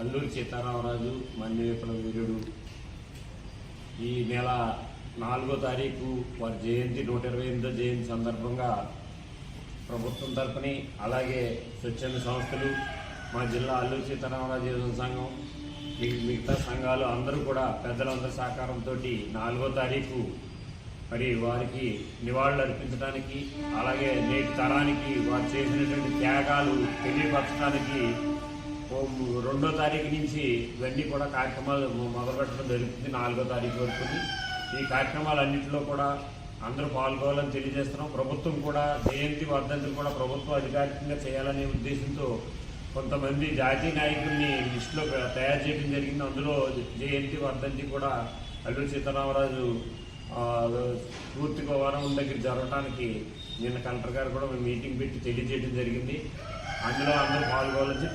అల్లూరి సీతారామరాజు మన్యవేపుల వీరుడు. ఈ నెల నాలుగో తారీఖు వారి జయంతి నూట ఇరవై ఎనిమిదో జయంతి సందర్భంగా ప్రభుత్వం తరపుని అలాగే స్వచ్ఛంద సంస్థలు మా జిల్లా అల్లూరి సీతారామరాజు యువజన సంఘం మిగతా సంఘాలు అందరూ కూడా పెద్దలందరి సహకారంతో నాలుగో తారీఖు మరి వారికి నివాళులు అర్పించడానికి అలాగే నేటి తరానికి వారు చేసినటువంటి త్యాగాలు తెలియపరచడానికి రెండో తారీఖు నుంచి ఇవన్నీ కూడా కార్యక్రమాలు మొదలుపెట్టడం జరుగుతుంది. నాలుగో తారీఖు వరకు ఈ కార్యక్రమాలన్నింటిలో కూడా అందరూ పాల్గొవాలని తెలియజేస్తున్నాం. ప్రభుత్వం కూడా జయంతి వర్ధంతి కూడా ప్రభుత్వం అధికారికంగా చేయాలనే ఉద్దేశంతో కొంతమంది జాతీయ నాయకుల్ని లిస్టులో తయారు చేయడం జరిగింది. అందులో జయంతి వర్ధంతి కూడా అల్లూరి సీతారామరాజు ఆ, పూర్తిగా వారం దగ్గర జరగడానికి నిన్న కలెక్టర్ గారు కూడా మీటింగ్ పెట్టి తెలియజేయడం జరిగింది. అందులో అందరూ పాల్గొవాలని